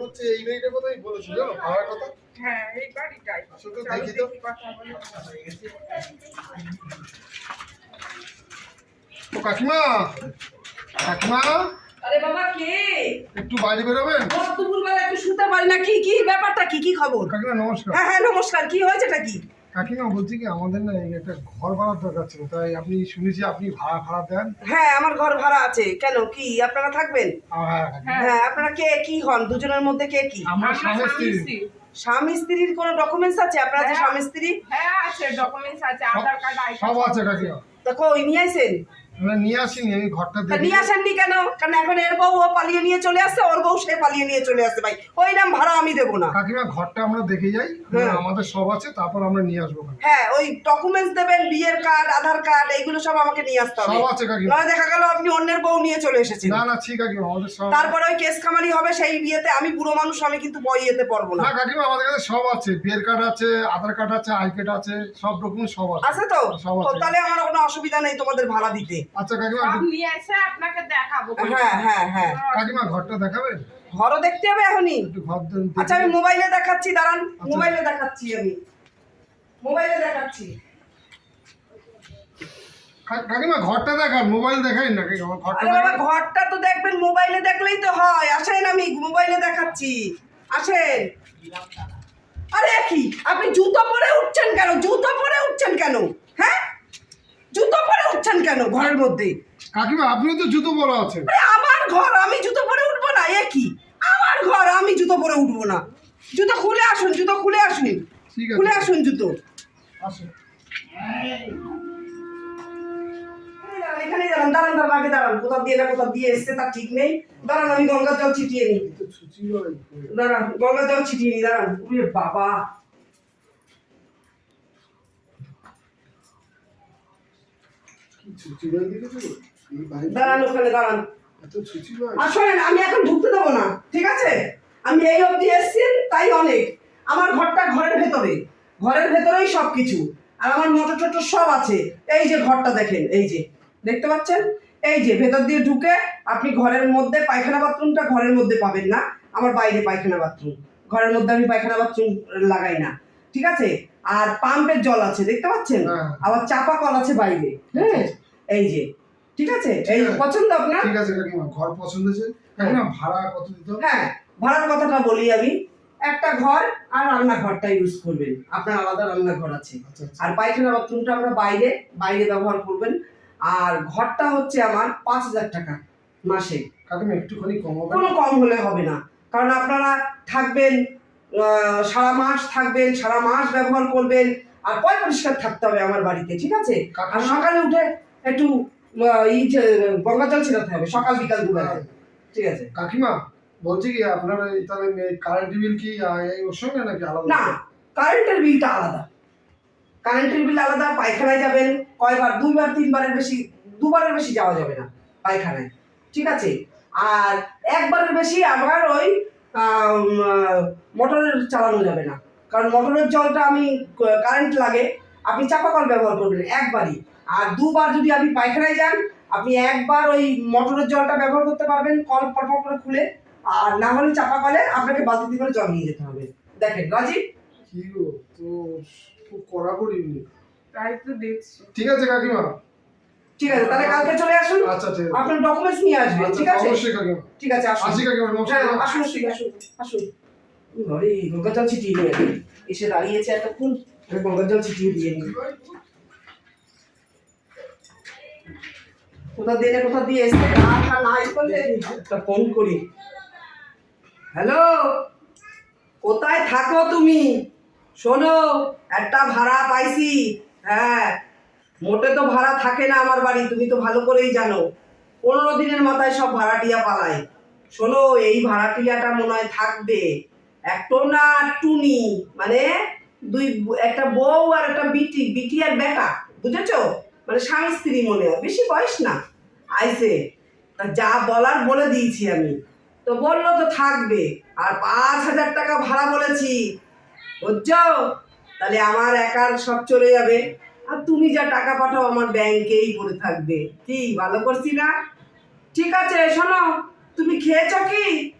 মনে হচ্ছে এই বাড়িটার কথাই বলেছিল ভাড়ার কথা? হ্যাঁ এই বাড়িটাই। আসো তো। দেখি তো। ও কাকিমা কাকিমা আরে বাবা কে? একটু বাড়ি বেরোবেন? দুপুরবেলা একটু শুতে পারি না। কি কি ব্যাপারটা? কি কি খবর? কাকিমা নমস্কার। হ্যাঁ হ্যাঁ নমস্কার। কি হয়েছে কি? কাকিমা বলছি কি আমাদের না একটা ঘর ভাড়ার দরকার ছিল তাই আপনি শুনেছি আপনি ভাড়া ভাড়া দেন। হ্যাঁ আমার ঘর ভাড়া আছে। কেন? কি? আপনারা থাকবেন? হ্যাঁ। হ্যাঁ আপনারা কে? কি হন? দুজনের মধ্যে কে কি? আমরা স্বামী স্বামী স্ত্রী। স্ত্রী। স্বামী স্ত্রীর কোনো ডকুমেন্টস আছে? আপনার যে হ্যাঁ। স্বামী স্ত্রী? হ্যাঁ আছে ডকুমেন্টস আছে আধার কার্ড আই সব আছে কাকিমা। দেখো ওই নিয়ে আমরা নিয়ে আসিনি আমি ঘরটা নিয়ে আসেননি কেন? কারণ এখন এর বউ ও পালিয়ে নিয়ে চলে আসছে ওর বউ সে পালিয়ে নিয়ে চলে আসছে ভাই। ওই নাম ভাড়া আমি দেবো না। কাকিমা ঘরটা আমরা দেখে যাই হ্যাঁ। আমাদের সব আছে তারপর আমরা নিয়ে আসব হ্যাঁ ওই ডকুমেন্টস দেবেন বিয়ের কার্ড আধার কার্ড এইগুলো সব আমাকে নিয়ে আসতে হবে। সব আছে কাকিমা। নয় দেখা গেল আপনি অন্যের বউ নিয়ে চলে এসেছেন। না না ঠিক কাকিমা আমাদের সব তারপরে ওই কেস খামারি হবে সেই বিয়েতে আমি বুড়ো মানুষ আমি কিন্তু বই যেতে পারব না। না কাকিমা আমাদের কাছে সব আছে। বিয়ের কার্ড আছে আধার কার্ড আছে আই কার্ড আছে সব ডকুমেন্ট সব আছে। আছে তো? তাহলে আমার কোনো অসুবিধা নেই তোমাদের ভাড়া দিতে। আচ্ছা কাকিমা সব নিয়ে এসে আপনাকে দেখাবো। হ্যাঁ হ্যাঁ হ্যাঁ। কাকিমা ঘরটা দেখাবেন? ঘরও দেখতে হবে এখনই। একটু ঘর দেন আচ্ছা আমি মোবাইলে দেখাচ্ছি দাঁড়ান। আচ্ছা। মোবাইলে দেখাচ্ছি আমি। মোবাইলে দেখাচ্ছি। কাকিমা ঘরটা দেখান মোবাইল দেখাই না ঘরটা বাবা ঘরটা তো দেখবেন মোবাইলে দেখলেই তো হয়। আসেন আমি মোবাইলে দেখাচ্ছি। আসেন। আরে কি আপনি জুতো পরে উঠছেন কেন? জুতো পরে উঠছেন কেন? হ্যাঁ? উঠছেন কেন ঘরের মধ্যে? কাকিমা আপনিও তো জুতো পরা আছেন। আমার ঘর আমি জুতো পরে উঠবো না এ কি? আমার ঘর আমি জুতো পরে উঠবো না। জুতো খুলে আসুন জুতো খুলে আসুন। খুলে আসুন জুতো। এখানে দাঁড়ান দাঁড়ান দাঁড়ান আগে দাঁড়ান। কোথা দিয়ে না কোথা দিয়ে এসছে তার ঠিক নেই। দাঁড়ান আমি গঙ্গার জল ছিটিয়ে নিই। দাঁড়ান গঙ্গার জল ছিটিয়ে নিই দাঁড়ান। বাবা কি ছুচি হয় দেখেছ? এই বাড়িতে দাঁড়ান ওখানে দাঁড়ান। শোনেন আমি এখন ঢুকতে দেবো না ঠিক আছে? আমি এই অবধি এসছি তাই অনেক। আমার ঘরটা ঘরের ভেতরে ঘরের ভেতরেই সব কিছু আর আমার মোটর টোটর সব আছে। এই যে ঘরটা দেখেন এই যে দেখতে পাচ্ছেন? এই যে ভেতর দিয়ে ঢুকে আপনি ঘরের মধ্যে পায়খানা বাথরুমটা ঘরের মধ্যে পাবেন না। আমার বাইরে পায়খানা বাথরুম। ঘরের মধ্যে আমি পায়খানা বাথরুম লাগাই না ঠিক আছে? আর পাম্পের জল আছে দেখতে পাচ্ছেন? হ্যাঁ। আবার চাপা কল আছে বাইরে হ্যাঁ? এই যে ঠিক আছে? এই পছন্দ আপনার? ঠিক আছে কাকিমা ঘর পছন্দ হয়েছে? কাকিমা ভাড়া কত দিতে হ্যাঁ ভাড়ার কথাটা বলি আমি। একটা ঘর আর রান্নাঘরটা ইউজ করবেন। আপনার আলাদা রান্নাঘর আছে। আচ্ছা আচ্ছা। আর পায়খানা বাথরুমটা আমরা বাইরে বাইরে ব্যবহার করবেন। আর ঘরটা হচ্ছে আমার পাঁচ হাজার টাকা মাসে। কাকিমা একটুখানি কম হবে। কোনো কম হলে হবে না। কারণ আপনারা থাকবেন সারা মাস থাকবেন সারা মাস ব্যবহার করবেন। আর পয় পরিষ্কার থাকতে হবে আমার বাড়িতে ঠিক আছে? আর সকালে উঠে একটু এই গঙ্গা জল ছিটাতে হবে সকাল বিকাল দুবেলা। ঠিক আছে? কাকিমা বলছি কি আপনার তাহলে কারেন্ট বিল কি এই ওর সঙ্গে নাকি আলাদা? না কারেন্টের বিলটা আলাদা। কারেন্টের বিল আলাদা পায়খানায় যাবেন কয়বার? দুইবার তিনবারের বেশি দুবারের বেশি যাওয়া যাবে না পায়খানায়। ঠিক আছে? আর একবারের বেশি আমার ওই মোটরের চালানো যাবে না। কারণ মোটরের জলটা আমি কারেন্ট লাগে। আপনি চাপা কল ব্যবহার করবেন একবারই। আর দুবার যদি আপনি পায়খানায় যান আপনি একবার ওই মোটরের জলটা ব্যবহার করতে পারবেন কল পটপট করে খুলে। আর না হলে চাপা কলে আপনাকে বালতি করে জল নিয়ে যেতে হবে। দেখেন রাজীব কি গো তো খুব কড়াকড়ি। তাই তো দেখছি। ঠিক আছে কাকিমা। ঠিক আছে তাহলে কালকে চলে আসুন। আচ্ছা ঠিক আছে আপনার ডকুমেন্টস নিয়ে আসবেন আচ্ছা ঠিক আছে? অবশ্যই কাকিমা। ঠিক আছে আসুন। আসি কাকিমা হ্যাঁ, নমস্কার আসুন আসুন আসুন। আসুন ঘরে গঙ্গা জল ছিটিয়ে। এসে দাঁড়িয়েছে এতক্ষণ আমি গঙ্গা জল ছিটিয়ে দিয়ে কোথা দিয়ে কোথা দিয়ে এসে? না না না করলে একটা ফোন করি। হ্যালো কোথায় থাকো তুমি? শোনো, একটা ভাড়া পাইছি। হ্যাঁ মোটে তো ভাড়া থাকে না আমার বাড়ি, তুমি তো ভালো করেই জানো। পনেরো দিনের মাথায় সব ভাড়াটিয়া পালায়। শোনো, এই ভাড়াটিয়াটা মনে হয় থাকবে। একটো না টুনি? মানে দুই, একটা বউ আর একটা বিটি বিটি আর বেটা, বুঝেছ? মানে স্বামী স্ত্রী মনে হয়। বেশি বয়স না। আইসে, তা যা বলার বলে দিয়েছি আমি। তো বলল তো থাকবে। আর পাঁচ হাজার টাকা ভাড়া বলেছি। বুঝছ তাহলে আমার একার সব চলে যাবে। আর তুমি যা টাকা পাঠাও আমার ব্যাংকেই পড়ে থাকবে। কি, ভালো করছি না? ঠিক আছে, শোনো, তুমি খেয়েছো কি?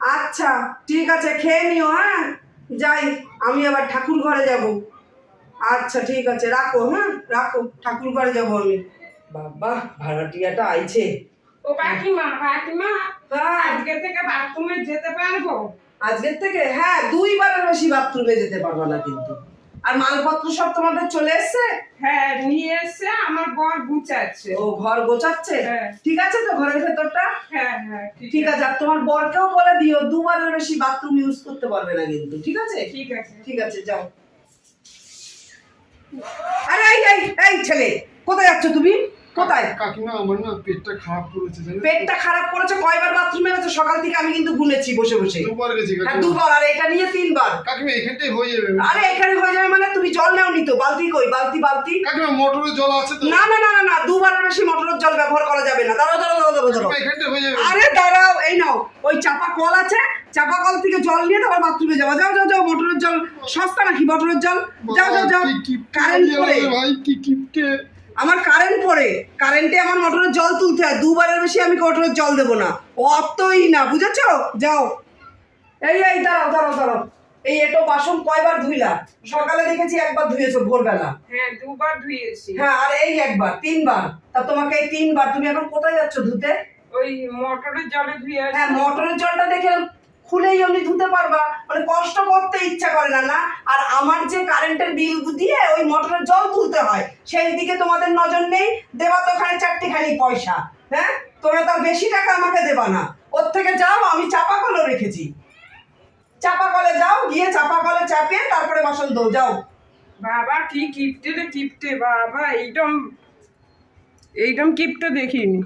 আচ্ছা ঠিক আছে, খেয়ে নিও হ্যাঁ? যাই, আমি আবার ঠাকুর ঘরে যাব। আচ্ছা ঠিক আছে, রাখো হ্যাঁ? রাখো ঠাকুর ঘরে যাব আমি। বাবা ভাড়াটিয়াটা আইছে। ও কাকিমা কাকিমা হ্যাঁ। আজকে থেকে বাথরুমে যেতে পারব? আজকের থেকে? হ্যাঁ দুইবারের বেশি বাথরুমে যেতে পারব না কিন্তু। আর মালপত্র সব তোমাদের চলে এসছে? হ্যাঁ নিয়ে এসে আমার বর গুছাচ্ছে। ও ঘর গোছাচ্ছে? হ্যাঁ। ঠিক আছে তো ঘরের ভেতরটা? হ্যাঁ হ্যাঁ ঠিক আছে। আর তোমার বরকেও বলে দিও দুবারের বেশি বাথরুম ইউজ করতে পারবে না কিন্তু ঠিক আছে? ঠিক আছে। ঠিক আছে যাও। এই ছেলে কোথায় যাচ্ছ তুমি? কোথায়? কাকিমা আমার না পেটটা খারাপ করেছে পেটটা খারাপ করেছে? কয়বার বাথরুমে গেছো সকাল থেকে আমি কিন্তু গুনেছি বসে বসে। দুবার গেছি হ্যাঁ দুবার আর এটা নিয়ে তিনবার। কাকিমা এখানটাই হয়ে যাবে। আরে এখানে হয়ে যাবে মানে তুমি জল নাও নিতো বালতি কই? বালতি বালতি? কাকিমা মোটরের জল আছে তো? না না না না না দুবারের বেশি মোটরের জল ব্যবহার করা যাবে না। দাঁড়াও দাঁড়াও দাঁড়াও দাঁড়াও। এখানটাই হয়ে যাবে। আরে দাঁড়াও এই নাও ওই চাপা কল আছে চাপা কল থেকে জল নিয়ে তারপর বাথরুমে যাও যাও যাও যাও মোটরের জল। সস্তা নাকি মোটরের জল? যাও যাও যাও। কারেন্ট পড়ে। আমার কারেন্ট পড়ে। কারেন্টে আমার মোটরের জল তুলতে হয়। দুবারের বেশি আমি মোটরের জল দেবো না। অতই না বুঝেছ? যাও। এই এই দাঁড়াও দাঁড়াও দাঁড়াও। এই এটো বাসন কয়বার ধুইলা? সকালে দেখেছি একবার ধুয়েছো ভোরবেলা। হ্যাঁ দুবার ধুয়েছি। হ্যাঁ আর এই একবার তিনবার। তা তোমাকে এই তিনবার তুমি এখন কোথায় যাচ্ছ ধুতে? ওই মোটরের জলে ধুয়ে হ্যাঁ মোটরের জলটা দেখে খুলেই এমনি ধুতে পারবা। মানে কষ্ট করতে ইচ্ছা করে না না? আর আমার যে কারেন্টের বিল দিয়ে ওই মোটরের জল তুলতে হয়, সেই দিকে তোমাদের নজর নেই, দেবা তো খালি পয়সা হ্যাঁ? তোমরা তার বেশি টাকা আমাকে দেবা না। ওর থেকে যাও, আমি চাপা কলও রেখেছি। চাপা কলে যাও, গিয়ে চাপা কলে চাপিয়ে তারপরে বাসন দৌ যাও। বাবা, কি কিপটে রে কিপটে, বাবা এইরকম এইরকম কিপটে দেখিনি।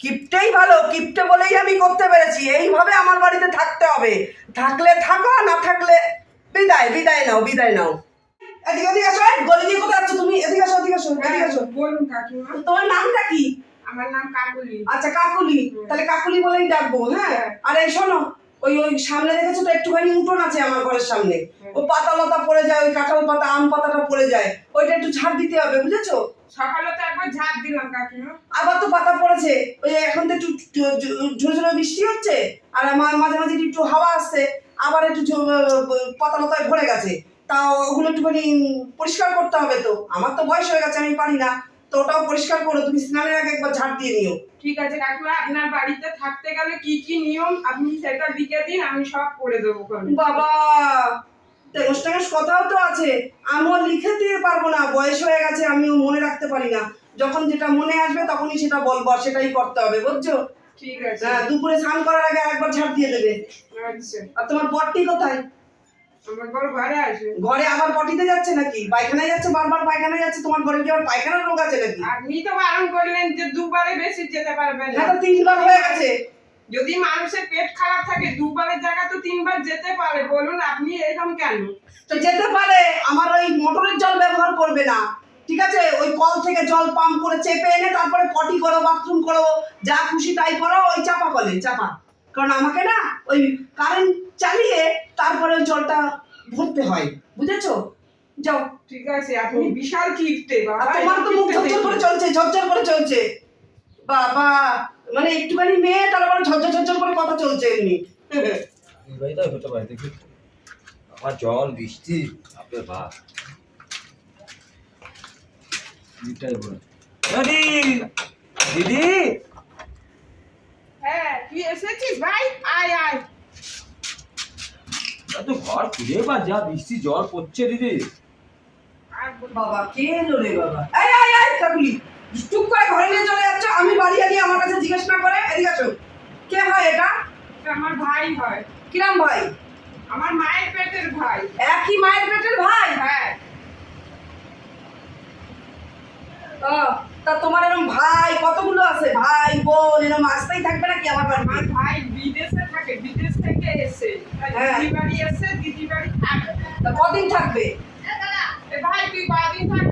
কিপটেই ভালো কিপটে বলেই আমি করতে পেরেছি। এইভাবে আমার বাড়িতে থাকতে হবে। থাকলে থাকো না থাকলে বিদায় বিদায় নাও বিদায় নাও। এদিকে এদিকে আসো গলি দিয়ে কোথায় যাচ্ছ তুমি? এদিকে আসো এদিকে আসো এদিকে আসো। বলুন কাকিমা। তোমার নামটা কি? আমার নাম কাকুলি। আচ্ছা কাকুলি। তাহলে কাকুলি বলেই ডাকবো হ্যাঁ। আর এই শোনো ওই ওই সামনে দেখেছ তো একটুখানি উঠোন আছে আমার ঘরের সামনে। ও পাতা লতা পড়ে যায় ওই কাঁঠাল পাতা আম পাতাটা পড়ে যায় ওইটা একটু ঝাড় দিতে হবে বুঝেছ? সকালে তো একবার ঝাঁপ দিলাম কাকিমা। আবার তো পাতা পড়েছে ওই এখন তো একটু ঝুড়ো ঝুড়ো বৃষ্টি হচ্ছে আর আমার মাঝে মাঝে একটু হাওয়া আসছে আবার একটু পাতা লতায় ভরে গেছে। তা ওগুলো একটুখানি পরিষ্কার করতে হবে তো আমার তো বয়স হয়ে গেছে আমি পারি না। তো ওটাও পরিষ্কার করো তুমি স্নানের আগে একবার ঝাড় দিয়ে নিও। ঠিক আছে কাকিমা আপনার বাড়িতে থাকতে গেলে কি কি নিয়ম? আপনি সেটা লিখে দিন আমি সব করে দেবো বাবা! টেমস কথাও তো আছে। আমিও লিখে দিয়ে পারব না বয়স হয়ে গেছে আমিও মনে রাখতে পারি না। যখন যেটা মনে আসবে তখনই সেটা বলব আর সেটাই করতে হবে বুঝছ? ঠিক আছে। হ্যাঁ, দুপুরে স্নান করার আগে একবার ঝাড় দিয়ে দেবে। আচ্ছা। আর তোমার বরটি কোথায়? আমার বড় ঘরে আসে ঘরে আবার পটিতে যাচ্ছে নাকি? পায়খানায় যাচ্ছে বারবার পায়খানায় যাচ্ছে তোমার ঘরে কি আবার পায়খানার রোগ আছে নাকি? আপনি তো বারণ করলেন যে দুবারে বেশি যেতে পারবেন না। হ্যাঁ তো তিনবার হয়ে গেছে। যদি মানুষের পেট খারাপ থাকে দুবারের জায়গা তো তিনবার যেতে পারে। বলুন আপনি এরকম কেন? তো যেতে পারে আমার ওই মোটরের জল ব্যবহার করবে না। ঠিক আছে? ওই কল থেকে জল পাম্প করে চেপে এনে তারপরে পটি করো বাথরুম করো যা খুশি তাই করো ওই চাপা কলে চাপা। কারণ আমাকে না ওই কারেন্ট চালিয়ে তারপরে ওই জলটা ভরতে হয়। বুঝেছ? যাও। ঠিক আছে আপনি বিশাল বাবা। তোমার তো মুখ ঝরঝর করে চলছে ঝরঝর করে চলছে। বাবা। মানে একটুখানি মেয়ে তারপরে ঝরঝর ঝরঝর করে কথা চলছে এমনি। হতে পারে দেখি। আমার জল বৃষ্টি আপনার বাপ এটাই বলে। দিদি দিদি। হ্যাঁ তুই এসেছিস ভাই? আয় আয়। এত ঘর খুঁজে পা যা বৃষ্টি জল পড়ছে দিদি। বাবা কে এলো রে বাবা? কাকুলি। চুপ করে ঘরে নিয়ে চলে যাচ্ছ আমি বাড়ি আনি আমার কাছে জিজ্ঞেস না করে এদিকে আসো। কে হয় এটা? আমার ভাই হয়। কিরাম ভাই? আমার মায়ের পেটের ভাই। একই মায়ের পেটের ভাই? হ্যাঁ। ও, তা তোমার এরকম ভাই কতগুলো আছে? ভাই বোন এরকম আসতেই থাকবে নাকি আমার আমার বাড়ি ভাই বিদেশে থাকে বিদেশ থেকে এসে। হ্যাঁ। দিদি বাড়ি এসে দিদি বাড়ি থাকে তা কদিন থাকবে? ভাই তুই কদিন থাকবি?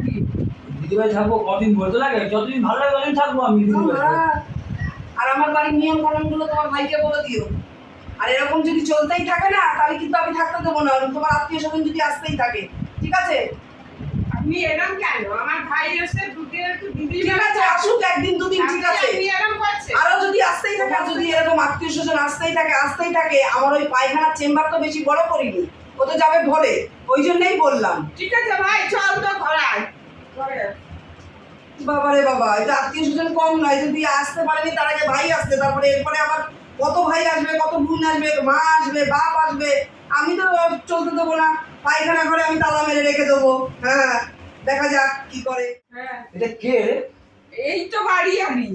দিদিভাই থাকব কদিন বলতে লাগে? যতদিন ভালো লাগে ততদিন থাকব আমি দিদিভাই আর আমার বাড়ির নিয়ম কানুনগুলো তোমার ভাইকে বলে দিও। আর এরকম যদি চলতেই থাকে না তাহলে কিন্তু আমি থাকতে দেবো না। তোমার আত্মীয় স্বজন যদি আসতেই থাকে ঠিক আছে? আপনি এরম কেন? আমার ভাই এসে দুদিন একটু দিদি ঠিক আছে আসুক একদিন দুদিন ঠিক আছে? আরও যদি আসতেই থাকে যদি এরকম আত্মীয় স্বজন আসতেই থাকে আসতেই থাকে আমার ওই পায়খানার চেম্বার তো বেশি বড় করিনি। ও তো যাবে ভরে ওই জন্যই বললাম। ঠিক আছে ভাই চল তো ঘরে আয় ঘরে আয়। বাবারে বাবা এটা আত্মীয় স্বজন কম নয় যদি আসতে পারেনি তার আগে ভাই আসতে তারপরে এরপরে আমার কত ভাই আসবে কত বোন আসবে মা আসবে বাপ আসবে আমি তো চলতে দেবো না পায়খানা ঘরে আমি তালা মেরে রেখে দেবো হ্যাঁ দেখা যাক কি করে। হ্যাঁ। এটা কে এই তো বাড়ি আমি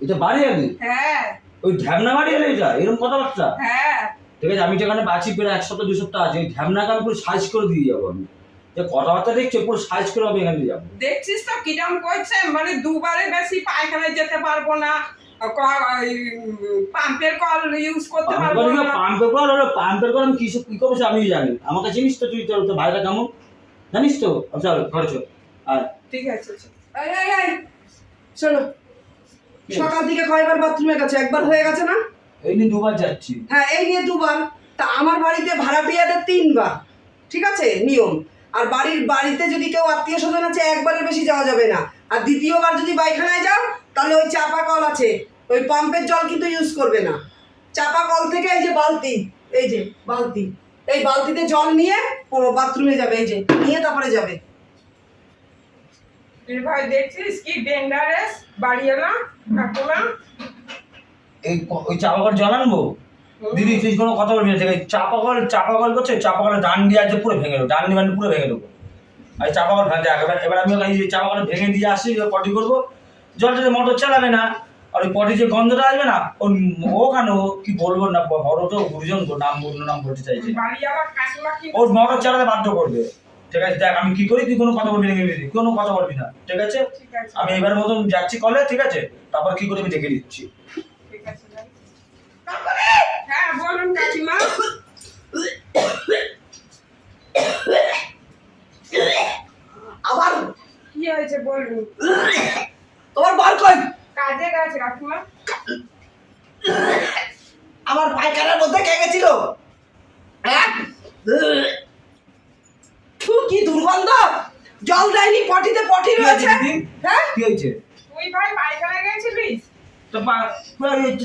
এটা বাড়ি আলি হ্যাঁ। ওই ঢ্যামনা বাড়ি এলে এটা? এরকম কথাবার্তা? হ্যাঁ। ঠিক আছে আমি যেখানে বাঁচি প্রায় এক সপ্তাহ দু সপ্তাহ আছে ওই ঢ্যামনাকে আমি পুরো সাইজ করে দিয়ে যাব আমি। যে কথাবার্তা দেখছ পুরো সাইজ করে আমি এখানে যাব। দেখছিস তো কিরম করছে? মানে দুবারে বেশি পায়খানায় যেতে পারব না ক- ওই, উম, পাম্পের কল ইউজ করতে পারব না। পাম্পের কল ওরা পাম্পের কল আমি কিসব কি করব আমি জানি। আমাকে চিনিস তো তুই তোর তোর কেমন? জানিস তো? ঘরে চল। আর ঠিক আছে চল। সকাল থেকে কয়বার বাথরুমে গেছে? একবার হয়ে গেছে না? এই নিয়ে দুবার যাচ্ছি। হ্যাঁ এই নিয়ে দুবার। তা আমার বাড়িতে ভাড়াটিয়াদের তিনবার। ঠিক আছে? নিয়ম। আর বাড়ির বাড়িতে যদি কেউ আত্মীয় স্বজন আছে একবারের বেশি যাওয়া যাবে না। আর দ্বিতীয়বার যদি পায়খানায় যাও তাহলে ওই চাপা কল আছে। ওই পাম্পের জল কিন্তু ইউজ করবে না। চাপা কল থেকে এই যে বালতি এই যে বালতি এই বালতিতে জল নিয়ে বাথরুমে যাবে এই যে নিয়ে তারপরে যাবে। ভাই দেখছিস কি ডেঞ্জারাস বাড়ি এলাম এই ওই চাপা কল জল আনব? দিদি তুই কোনো কথা বলবি না ঠিক আছে চাপা কল চাপা কল করছে চাপা কলের ডান দিয়ে আছে পুরো ভেঙে দেবো ডান দিয়ে পুরো ভেঙে দেবো আর চাপা কল ভেঙে দেখ এবার এবার আমি যে চাপা কল ভেঙে দিয়ে আসি এবার পটি করব জলটাতে মোটর চালাবে না আর ওই পটি যে গন্ধটা আসবে না ওর ওখানে ও কি বলব না বড় তো গুরুজন গো, নাম অন্য নাম বলতে চাইছে। ওর মোটর চালাতে বাধ্য করবে। ঠিক আছে দেখ আমি কি করি তুই কোনো কথা বলবি না কোনো কথা বলবি না ঠিক আছে? আমি এবার মতন যাচ্ছি কলে ঠিক আছে? তারপর কি করে আমি দেখে দিচ্ছি ঠিক আছে ভাই। হ্যাঁ বলুন কাকিমা আবার কি হয়েছে বলুন? তোমার বার কই? কাজে গেছে কাকিমা। আমার পায়খানার মধ্যে কে গেছিল? হ্যাঁ? কি দুর্গন্ধ? জল দেয়নি পটিতে পটি হয়েছে রয়েছে। হ্যাঁ? কি হয়েছে? তুই ভাই পায়খানায় গেছিলিস? তো পা-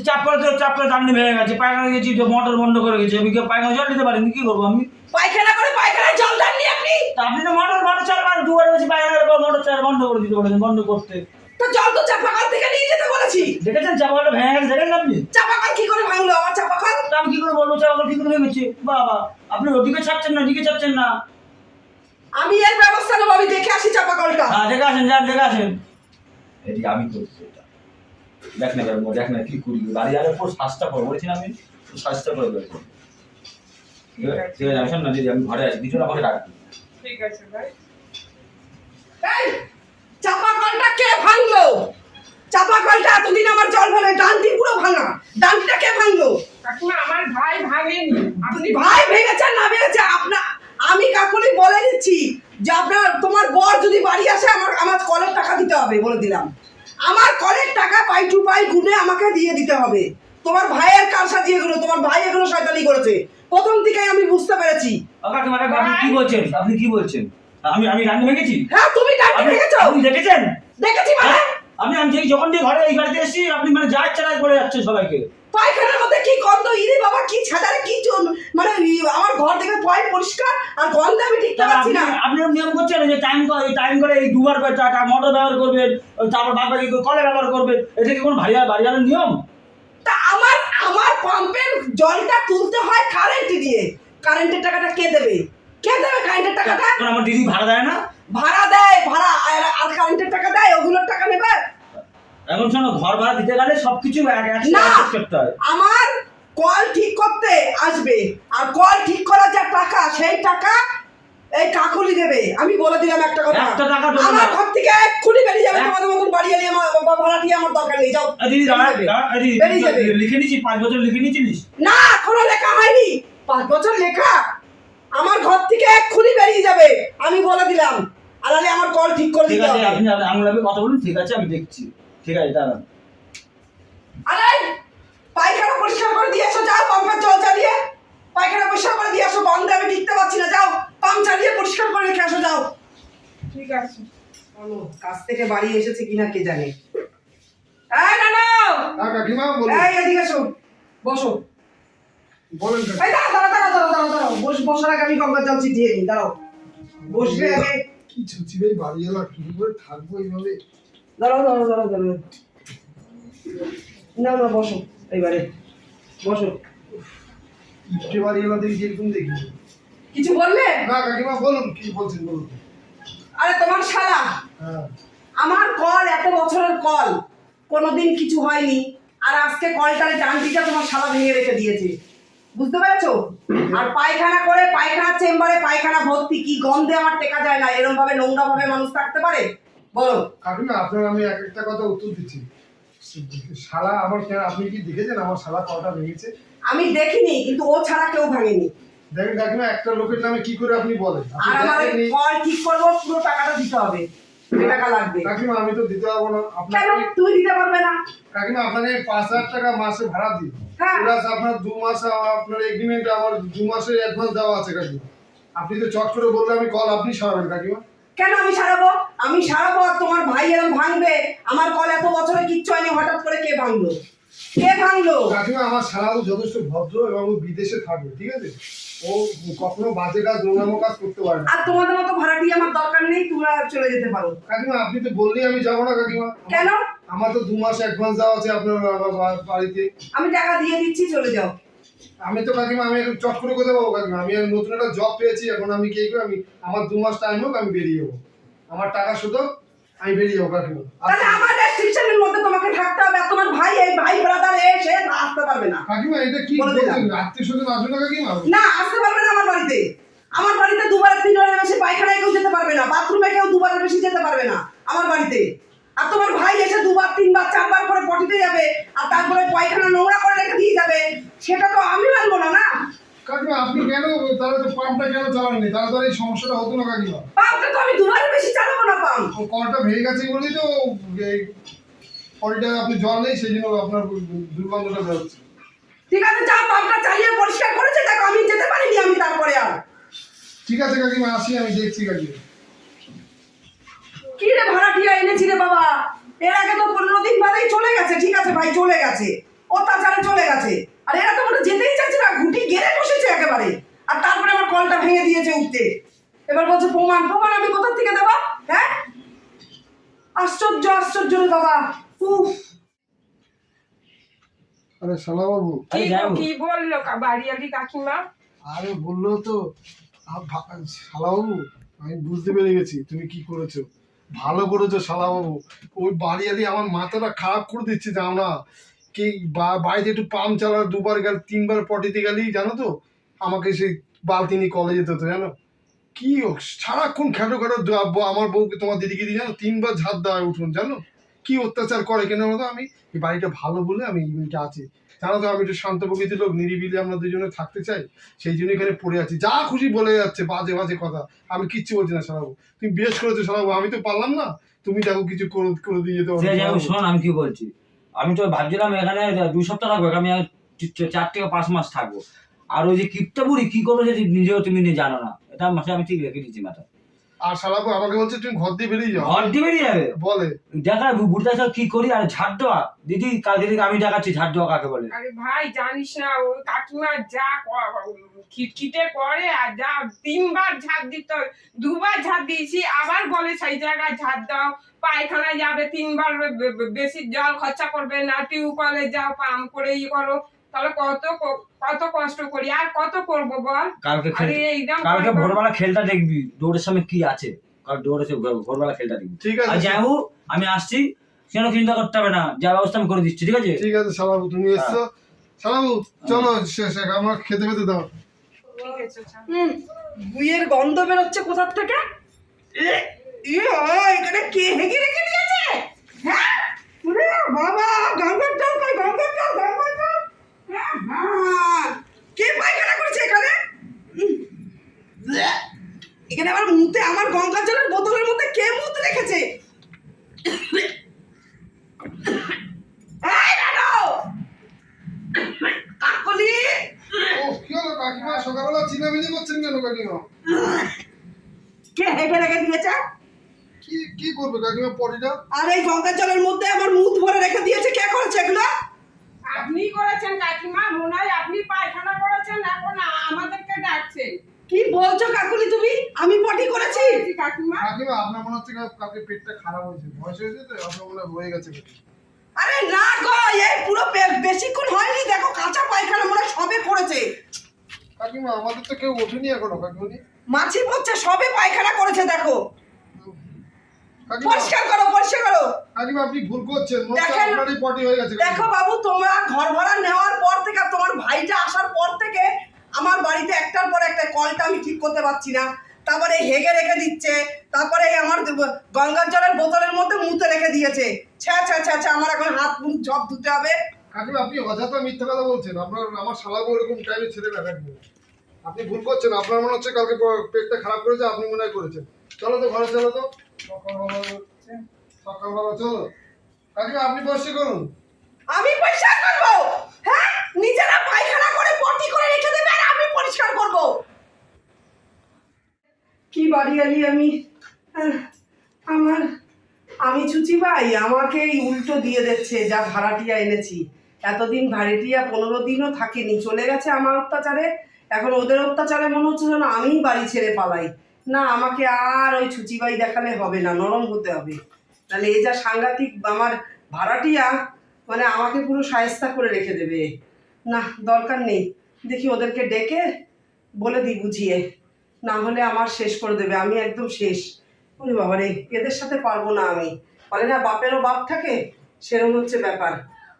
চাপ করে তো চাপ করে দাঁড়িয়ে ভেঙে গেছে পায়খানা গেছি তো মোটর বন্ধ করে গেছে। আমি পায়খানা জল দিতে পারিনি? কি করব আমি? পায়খানা করে পায়খানায় জল দেননি আপনি? আপনি তো মোটর মোটর চালাবেন দুবার বেশি পায়খানা করে মোটর চালা বন্ধ করে দিতে বলেছেন বন্ধ করতে। তো জল তো চাপাকল থেকে নিয়ে যেতে বলেছি। দেখেছেন চাপাটা ভেঙে গেছে দেখেন আপনি? চাপাকল কি করে ভাঙলো আমার চাপাকল আমি কি করে বলব চাপাটা কি করে ভেঙেছে? বাবা আপনি ওদিকে ছাড়ছেন না ওদিকে ছাড়ছেন না। আমি এর ব্যবস্থা নেব আমি দেখে আসি চাপাকলটা হ্যাঁ দেখে আসেন যান দেখে আসেন। এদিকে আমি করছি এটা। দেখ না দেখ না কি করি। বাড়ি আগে পুরো শ্বাসটা বলেছি না আমি শ্বাসটা ঠিক আছে? ঠিক আছে আমি শোন না দিদি আমি ঘরে আছি কিছু আমাকে ডাকবি। ঠিক আছে ভাই। এই চাপাকলটা কে ভাঙলো? চাপাকলটা এতদিন আমার জল ভরে ডান্টি পুরো ভাঙা। ডান্টিটা কে ভাঙলো? কাকিমা আমার ভাই ভাঙেনি। আপনি ভাই ভেঙেছেন না ভেঙেছে আপনার আমি কাকুলি বলে দিচ্ছি যে আপনার তোমার বর যদি বাড়ি আসে আমার আমার কলের টাকা দিতে হবে বলে দিলাম। আমার কলের টাকা পাই টু পাই গুনে আমাকে দিয়ে দিতে হবে। তোমার ভাইয়ের কার সাজিয়ে এগুলো তোমার ভাই এগুলো শয়তানি করেছে। প্রথম থেকে আমি বুঝতে পেরেছি। কাকি আপনি কি বলছেন? আপনি কি বলছেন? আমি আমি রান্না ভেঙেছি? হ্যাঁ তুমি রান্না আপনি ভেঙেছো। আপনি দেখেছেন? দেখেছি মানে। আপনি আমি যেই যখন দিয়ে ঘরে এই বাড়িতে এসেছি আপনি মানে যা ইচ্ছা করে যাচ্ছেন সবাইকে। পায়খানার মধ্যে কি গন্ধ? ইরে বাবা কি ছাদারে কি মানে আমার ঘর থেকে পয় পরিষ্কার আর গন্ধ আমি পারছি আপনি না আপনি নিয়ম করছেন যে টাইম করে টাইম করে এই দুবার করে টাকা মোটর ব্যবহার করবেন তারপর বাদ বাকি কলে ব্যবহার করবেন এটা কি কোনো ভারী বাড়িয়ালের নিয়ম? তা আমার আমার পাম্পের জলটা তুলতে হয় কারেন্ট দিয়ে। কারেন্টের টাকাটা কে দেবে? কে দেবে কারেন্টের টাকাটা? এখন আমার দিদি ভাড়া দেয় না? ভাড়া দেয় ভাড়া। আর কারেন্টের টাকা দেয় ওগুলোর টাকা নেবে। এখন শোনো ঘর ভাড়া দিতে গেলে সবকিছু করতে হয়। আমার কল ঠিক করতে আসবে। আর কল ঠিক করার যা টাকা সেই টাকা এই কাকুলি দেবে। আমি বলে দিলাম একটা কথা। একটা টাকা দেবে। আমার ঘর থেকে এক্ষুনি বেরিয়ে যাবে তোমাদের মতন বাড়ি এলে আমার বা ভাড়া দিয়ে আমার দরকার নেই। যাও দিদি বেরিয়ে যাবে। লিখে নিয়েছি পাঁচ বছর লিখে নিয়েছিলিস? না এখনও লেখা হয়নি। পাঁচ বছর লেখা। আমার ঘর থেকে এক্ষুনি বেরিয়ে যাবে। আমি বলে দিলাম। আর নাহলে আমার কল ঠিক করে ঠিক দিতে আছে হবে। আপনি আঙুলাবে কথা বলুন ঠিক আছে আমি দেখছি। ঠিক আছে দাঁড়ান। আরে পায়খানা পরিষ্কার করে দিয়ে এসো যাও পাম্পের জল চালিয়ে। পায়খানা পরিষ্কার করে দিয়ে এসো বন্ধ আমি টিকতে পারছি না যাও পাম্প চালিয়ে পরিষ্কার করে রেখে আসো যাও। ঠিক আছে। কাছ থেকে বাড়ি এসেছে কিনা কে জানে। এই নানো! হ্যাঁ কাকি কাকিমা বলুন। এই এদিকে এসো। বসো। বলেন কাকিমা। এই দাঁড়াও দাঁড়াও দাঁড়াও দাঁড়াও দাঁড়াও দাঁড়াও বস বসার আগে আমি গঙ্গার জল ছিটিয়ে নিই দাঁড়াও। বসবে আগে। কি ছুচিবে বাড়ি এলা কি করে থাকব এইভাবে? দাঁড়াও দাঁড়াও দাঁড়াও দাঁড়াও। না না বসো এইবারে। বসো। ইটে বাড়ি এলা দেখি যেরকম দেখি। কিছু বললে? না কাকিমা বলুন কি বলছেন বলুন। আরে তোমার শালা। হ্যাঁ। আমার কল এত বছরের কল। কোনোদিন কিছু হয়নি। আর আজকে কলটার ডান্ডিটা তোমার শালা ভেঙে রেখে দিয়েছে। বুঝতে পেরেছ? আর পায়খানা করে পায়খানার চেম্বারে পায়খানা ভর্তি কি গন্ধে আমার টেকা যায় না এরকম ভাবে নোংরা ভাবে মানুষ থাকতে পারে? বলো। কাকিমা আপনার আমি এক একটা কথা উত্তর দিচ্ছি। শালা আমার কেন আপনি কি দেখেছেন আমার শালা কটা ভেঙেছে? আমি দেখিনি কিন্তু ও ছাড়া কেউ ভাঙেনি। দেখেন কাকিমা একটা লোকের নামে কি করে আপনি বলেন? আর আমার কল ঠিক করব পুরো টাকাটা দিতে হবে। টাকা লাগবে। কাকিমা আমি তো দিতে পারব না। আপনাকে তুই দিতে পারবে না। কাকিমা আপনাকে পাঁচ হাজার টাকা মাসে ভাড়া দিই। প্লাস আপনার দু মাস আপনার এগ্রিমেন্ট আমার দু মাসের অ্যাডভান্স দেওয়া আছে কাকিমা আপনি তো চট করে বললে আমি কল আপনি সারাবেন কাকিমা। কেন আমি সারাবো? আমি সারাবো আর তোমার ভাই এরম ভাঙবে? আমার কল এত বছরে কিচ্ছু হয়নি হঠাৎ করে কে ভাঙলো? কে ভাঙলো? কাকিমা আমার সারাবো যথেষ্ট ভদ্র এবং বিদেশে থাকবে ঠিক আছে? ও কখনো বাজে কাজ নোংরামো কাজ করতে পারে না। আর তোমাদের মতো ভাড়াটি আমার দরকার নেই তোমরা চলে যেতে পারো। কাকিমা আপনি তো বললেই আমি যাব না কাকিমা। কেন? আমার তো দু মাস অ্যাডভান্স দেওয়া আছে আপনার বাড়িতে। আমি টাকা দিয়ে দিচ্ছি চলে যাও। আমি তো কাকিমা আমি এখন চট করে কোথায় পাবো কাকিমা? আমি নতুন একটা জব পেয়েছি এখন আমি কি করে আমি আমার দু মাস টাইম হোক আমি বেরিয়ে যাব। আমার টাকা শুধু আমি বেরিয়ে যাব কাকিমা তাহলে আমাদের মধ্যে তোমাকে থাকতে হবে আর তোমার ভাই এই ভাই ব্রাদার এসে আসতে পারবে না। কাকিমা এটা কি বলছেন? আত্মীয় স্বজন আসবে না কাকিমা? না আসতে পারবে না আমার বাড়িতে। আমার বাড়িতে দুবার তিনবারের বেশি পায়খানায় কেউ যেতে পারবে না বাথরুমে কেউ দুবারের বেশি যেতে পারবে না আমার বাড়িতে। আর তোমার ভাই এসে দুবার তিনবার চারবার করে পটিতে যাবে আর তারপরে পায়খানা নোংরা করে রেখে দিয়ে যাবে সেটা তো আমি মানবো না না কাকিমা আপনি কেন তাহলে তো পাম্পটা কেন চালাননি? তাহলে তো এই সমস্যাটা হতো না কাকিমা। পাম্পটা তো আমি দুবার বেশি চালাবো না পাম্প। ও কলটা ভেঙে গেছে বলেই তো এই কলটা আপনি জল নেই সেই জন্য আপনার দুর্গন্ধটা বেরোচ্ছে। ঠিক আছে যা পাম্পটা চালিয়ে পরিষ্কার করেছে দেখো আমি যেতে পারিনি আমি তারপরে আর। ঠিক আছে কাকিমা আসি আমি দেখছি কাকিমা। কি রে ভাড়াটিয়া এনেছি রে বাবা? এর আগে তো পনেরো দিন বাদেই চলে গেছে ঠিক আছে ভাই চলে গেছে। অত্যাচারে চলে গেছে। আর এরা তো মনে যেতেই চাইছে না ঘুটি গেড়ে বসেছে একেবারে। আর তারপরে আমার কলটা ভেঙে দিয়েছে উঠতে। এবার বলছে প্রমাণ প্রমাণ আমি কোথা থেকে দেবো? হ্যাঁ? আশ্চর্য আশ্চর্য রে বাবা। উফ। আরে শালা বাবু কি বলল বাড়িয়ালি কাকিমা? আরে বলল তো শালাবাবু আমি বুঝতে পেরে গেছি তুমি কি করেছ। ভালো করেছ শালাবাবু। ওই বাড়িয়ালি আমার মাথাটা খারাপ করে দিচ্ছে জানো না। কি বাড়িতে একটু পাম্প চালা দুবার গেল তিনবার পটিতে গেলি জানো তো? আমাকে সেই বালতি নিয়ে কলেজে যেতে হতো জানো? কি ও, সারাক্ষণ খাটো খাটো দ- আমার বউকে তোমার দিদিকে দিয়ে জানো? তিনবার ঝাড় দেওয়া উঠুন জানো? কি অত্যাচার করে কেন বলতো আমি এই বাড়িটা ভালো বলে আমি এইটা আছি। জানো তো আমি একটু শান্ত প্রকৃতির লোক নিরিবিলি আমরা দুজনে থাকতে চাই সেই জন্য এখানে পড়ে আছি। যা খুশি বলে যাচ্ছে বাজে বাজে কথা। আমি কিচ্ছু বলছি না সারাবু তুমি বেশ করেছ সারাবু আমি তো পারলাম না। তুমি দেখো কিছু করে করে দিয়ে যেতে শোন আমি কি বলছি? আমি তো ভাবছিলাম এখানে দুই সপ্তাহ থাকব আমি চার থেকে পাঁচ মাস থাকব। আর ওই যে কিপটা বুড়ি কি করবে সেটা নিজেও তুমি নিজে জানো না? এটা মাসে আমি ঠিক রেখে দিচ্ছি মাথা আর আমাকে বলছে তুমি ঘর দিয়ে বেরিয়ে যাও। ঘর দিয়ে বেরিয়ে যাবে? বলে। দেখা বুড়িটা সব কি করি? আর ঝাড় দেওয়া দিদি কাল দিদিকে আমি দেখাচ্ছি ঝাড় দেওয়া কাকে বলে? আরে ভাই জানিস না ও কাকিমা যা খিটখিটে করে আর যা তিনবার ঝাড় দিত দুবার ঝাড় দিয়েছি আবার বলে সেই জায়গায় ঝাড় দাও। পায়খানায় যাবে তিনবার বেশি জল খরচা করবে না টিউবওয়েলে যাও পাম্প করে ই করো। তাহলে কত ক- কত কষ্ট করি আর কত করব বল? কালকে কালকে ভোরবেলা খেলটা দেখবি দৌড়ের সামনে কি আছে? কাল দৌড়ে ভোরবেলা খেলটা দেখবি। ঠিক আছে। যাই হোক আমি আসছি কেন চিন্তা করতে হবে না যা ব্যবস্থা আমি করে দিচ্ছি ঠিক আছে? ঠিক আছে সালাবু তুমি এসছো? সালাবু চলো শেষ আমার খেতে খেতে দাও। ঠিক আছে হুম বুইয়ের গন্ধ বেরোচ্ছে কোথার থেকে? এ, এখানে কে হেগে রেখে দিয়েছে? হ্যাঁ? বাবা! এখানে আবার মুতে আমার গঙ্গা জলের বোতলের মধ্যে কে মুত রেখেছে? করছেন কেন কে রেখে দিয়েছে? কি কি আর এই জলের মধ্যে ভরে রেখে দিয়েছে কে করেছে এগুলো? আপনি করেছেন কাকিমা মনে হয় আপনি পায়খানা করেছেন এখন আমাদেরকে ডাকছেন। বলছো কাকুলি তুমি? আমি পটি করেছি। কাকিমা? কাকিমা আপনার মনে হচ্ছে কা- কালকে পেটটা খারাপ হয়েছে। বয়স হয়েছে তো আপনার মনে হয়ে গেছে আরে না গো এই পুরো বেশিক্ষণ হয়নি। দেখো কাঁচা পায়খানা মনে সবে করেছে। কাকিমা আমাদের তো কেউ ওঠেনি এখনও কাকিমনি মাছি পড়ছে সবে পায়খানা করেছে দেখো। পরিষ্কার করো পরিষ্কার করো। কাকিমা আপনি ভুল করছেন। দেখেন- পটি হয়ে গেছে দেখো বাবু তোমরা ঘর ভাড়া নেওয়ার পর থেকে আর তোমার ভাইটা আসার পর থেকে আমার বাড়িতে একটার পর একটা কলটা আমি ঠিক করতে পারছি না। তারপরে হেগে রেখে দিচ্ছে তারপরে আমার গঙ্গার জলের বোতলের মধ্যে মুতে রেখে দিয়েছে। ছ্যা ছ্যা ছ্যা ছ্যা আমার এখন হাত মুখ জব ধুতে হবে। কাকিমা আপনি অযথা মিথ্যা কথা বলছেন। আপনার আমার শালাবো এরকম টাইমে ছেড়ে না কাকিমা আপনি ভুল করছেন। আপনার মনে হচ্ছে কালকে পেটটা খারাপ করেছে আপনি মনে হয় করেছেন। চলো তো ঘরে চলো তো। সকালবেলা সকালবেলা চলো। কাকিমা আপনি বসে করুন। আমি পরিষ্কার করব? হ্যাঁ? নিজেরা পায়খানা করে পটি করে রেখে দেবে আর আমি পরিষ্কার করব কি বাড়ি আলি আমি আমার, আমি চুচি ভাই আমাকে উল্টো দিয়ে দিচ্ছে, যা ভাড়াটিয়া এনেছি। এতদিন ভাড়াটিয়া পনেরো দিনও থাকেনি, চলে গেছে আমার অত্যাচারে। এখন ওদের অত্যাচারে মনে হচ্ছে যেন আমিই বাড়ি ছেড়ে পালাই। না, আমাকে আর ওই ছুচিবাই দেখালে হবে না, নরম হতে হবে। তাহলে এই যা সাংঘাতিক আমার ভাড়াটিয়া মানে আমাকে পুরো সায়স্তা করে রেখে দেবে। না, দরকার নেই। দেখি ওদেরকে ডেকে বলে দিই বুঝিয়ে। না হলে আমার শেষ করে দেবে আমি একদম শেষ। ওরে বাবা রে এদের সাথে পারব না আমি। বলে না বাপেরও বাপ থাকে সেরকম হচ্ছে ব্যাপার।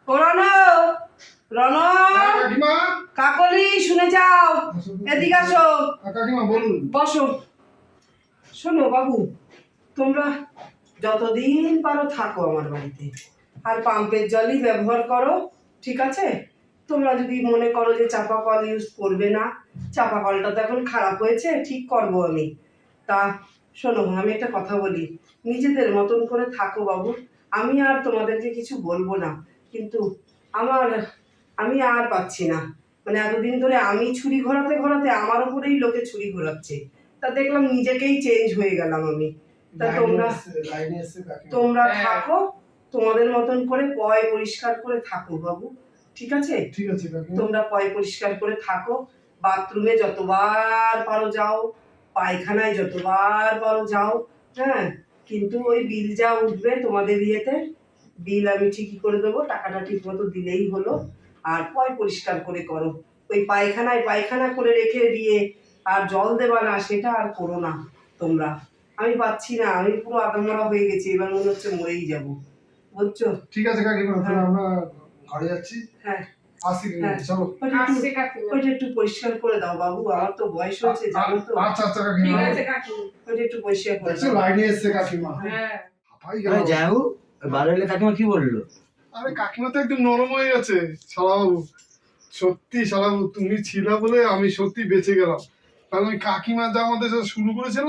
ও রণ রণ কাকলি শুনে যাও। এদিকে আসো। বসো। শোনো বাবু তোমরা যতদিন পারো থাকো আমার বাড়িতে। আর পাম্পের জলই ব্যবহার করো ঠিক আছে? তোমরা যদি মনে করো যে চাপা কল ইউজ করবে না চাপা কলটা তো এখন খারাপ হয়েছে ঠিক করব আমি। তা শোনো আমি একটা কথা বলি নিজেদের মতন করে থাকো বাবু। আমি আর তোমাদেরকে কিছু বলব না কিন্তু আমার আমি আর পাচ্ছি না। মানে এতদিন ধরে আমি ছুরি ঘোরাতে ঘোরাতে আমার উপরেই লোকে ছুরি ঘোরাচ্ছে। তা দেখলাম নিজেকেই চেঞ্জ হয়ে গেলাম আমি। তা তোমরা তোমরা হ্যাঁ। থাকো তোমাদের মতন করে পয় পরিষ্কার করে থাকো বাবু। ঠিক আছে? ঠিক আছে তোমরা পয় পরিষ্কার করে থাকো। বাথরুমে যতবার পারো যাও। পায়খানায় যতবার পারো যাও। হ্যাঁ কিন্তু ওই বিল যা উঠবে তোমাদের ইয়েতে বিল আমি ঠিকই করে দেবো। টাকাটা ঠিক মতো দিলেই হলো। আর পয় পরিষ্কার করে করো। ওই পায়খানায় পায়খানা করে রেখে দিয়ে আর জল দেবা না সেটা আর করো না তোমরা। আমি পাচ্ছি না আমি পুরো আদমরা হয়ে গেছি এবার মনে হচ্ছে মরেই যাব। বুঝছ? ঠিক আছে কাকিমা তাহলে আমরা ঘরে যাচ্ছি। হ্যাঁ। আসি হ্যাঁ। চলো। ওইটা একটু- আসছে কাকিমা ওইটা একটু পরিষ্কার করে দাও বাবু আমার তো বয়স হয়েছে জানো তো। আচ্ছা আচ্ছা ঠিক আছে কাকিমা ওইটা একটু পরিষ্কার করে দাও। লাইনে এসছে কাকিমা। হ্যাঁ। হাঁপাই গেল। আরে যাও বারো এলে কাকিমা কি বলল? আরে কাকিমা তো একদম নরম হয়ে গেছে শালাবাবু। সত্যি শালাবাবু তুমি ছিলা বলে আমি সত্যি বেঁচে গেলাম। কারণ ওই কাকিমা যা আমাদের সাথে শুরু করেছিল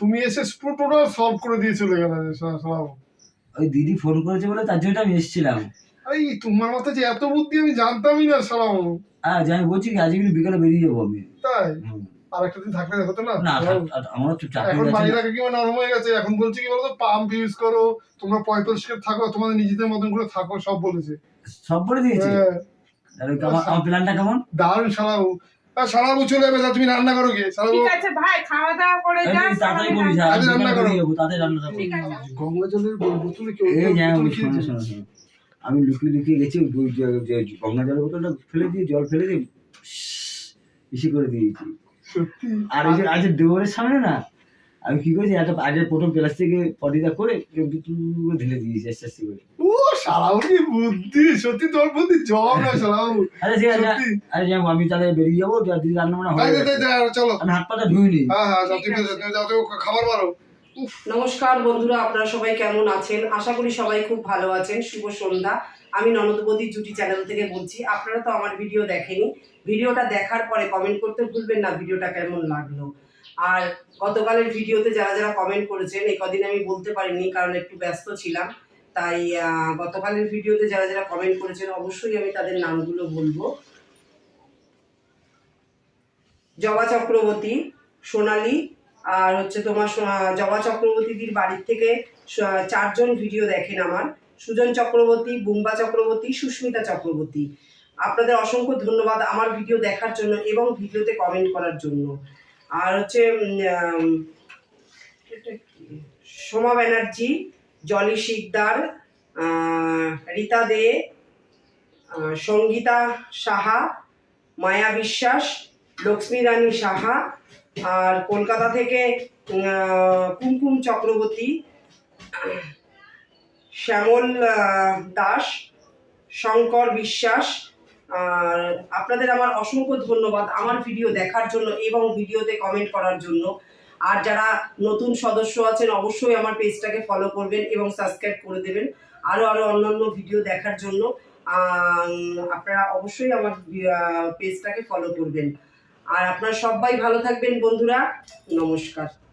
তুমি এসে পুরো টোটাল সলভ করে দিয়ে চলে গেলে শালাবাবু। ওই দিদি ফোন করেছে বলে তার জন্য আমি এসেছিলাম। আরে তোমার মাথায় যে এত বুদ্ধি আমি জানতামই না শালাবাবু হ্যাঁ যাই বলছি কি আজকে কিন্তু বিকালে বেরিয়ে যাব আমি। তাই? আর একটা দিন থাকলে হতো না। না আমারও একটু চাকরি এখন আছে। বাড়ির কাকিমা নরম হয়ে গেছে? এখন বলছে কি বলতো পাম্প ইউজ করো তোমরা পয় থাকো তোমাদের নিজেদের মতন করে থাকো সব বলেছে। সব বলে দিয়েছে? হ্যাঁ। আমার- আমার প্ল্যানটা কেমন? দারুণ শালাবু আর শালাবু চলে যাবে তা তুমি রান্না করো গিয়ে। শালাবু ঠিক আছে ভাই খাওয়া দাওয়া করে যা তাড়াতাড়ি রান্না করো। তাড়াতাড়ি রান্নাটা করব। গঙ্গা জলের বোতলে এই আমি লুকিয়ে লুকিয়ে গেছি ওই গঙ্গা জলের বোতলটা ফেলে দিয়ে জল ফেলে দিয়ে বেশি করে দিয়েছি। সত্যি? আর এই যে আজ দেওয়ারের সামনে না আমি কি করেছি একটা আজ প্রথম প্লাস্টিকে পটিটা করে ঢেলে দিয়েছি আস্তে আস্তে করে। ও কি বুদ্ধি সত্যি তোর বুদ্ধি জব না শালাবু আরে ঠিক আছে আরে যাব আমি তাহলে বেরিয়ে যাব যা দিদি রান্না বান্না হয়ে। চলো। আমি হাত পাটা ধুই নি হ্যাঁ হ্যাঁ আছে। যাও, খাবার মারো। উফ নমস্কার বন্ধুরা, আপনারা সবাই কেমন আছেন? আশা করি সবাই খুব ভালো আছেন। শুভ সন্ধ্যা। আমি ননদবতী জুটি চ্যানেল থেকে বলছি, আপনারা তো আমার ভিডিও দেখেনি। ভিডিওটা দেখার পরে কমেন্ট করতে ভুলবেন না ভিডিওটা কেমন লাগল। আর গতকালের ভিডিওতে যারা যারা কমেন্ট করেছেন, এই কদিন আমি বলতে পারিনি, কারণ একটু ব্যস্ত ছিলাম। তাই গতকালের ভিডিওতে যারা যারা কমেন্ট করেছেন, অবশ্যই আমি তাদের নামগুলো বলব। জবা চক্রবর্তী, সোনালী আর হচ্ছে তোমার জবা চক্রবর্তীদির বাড়ির থেকে চারজন ভিডিও দেখেন আমার। সুজন চক্রবর্তী, বুম্বা চক্রবর্তী, সুস্মিতা চক্রবর্তী। আপনাদের অসংখ্য ধন্যবাদ আমার ভিডিও দেখার জন্য এবং ভিডিওতে কমেন্ট করার জন্য। আর হচ্ছে? সোমা ব্যানার্জি, জলি শিকদার রীতা দে সঙ্গীতা সাহা, মায়া বিশ্বাস, লক্ষ্মী রানী সাহা আর কলকাতা থেকে কুমকুম চক্রবর্তী, শ্যামল দাস, শঙ্কর বিশ্বাস, আর আপনাদের আমার অসংখ্য ধন্যবাদ আমার ভিডিও দেখার জন্য এবং ভিডিওতে কমেন্ট করার জন্য। আর যারা নতুন সদস্য আছেন, অবশ্যই আমার পেজটাকে ফলো করবেন এবং সাবস্ক্রাইব করে দেবেন। আরও আরও অন্যান্য ভিডিও দেখার জন্য আপনারা অবশ্যই আমার পেজটাকে ফলো করবেন। আর আপনারা সবাই ভালো থাকবেন বন্ধুরা। নমস্কার।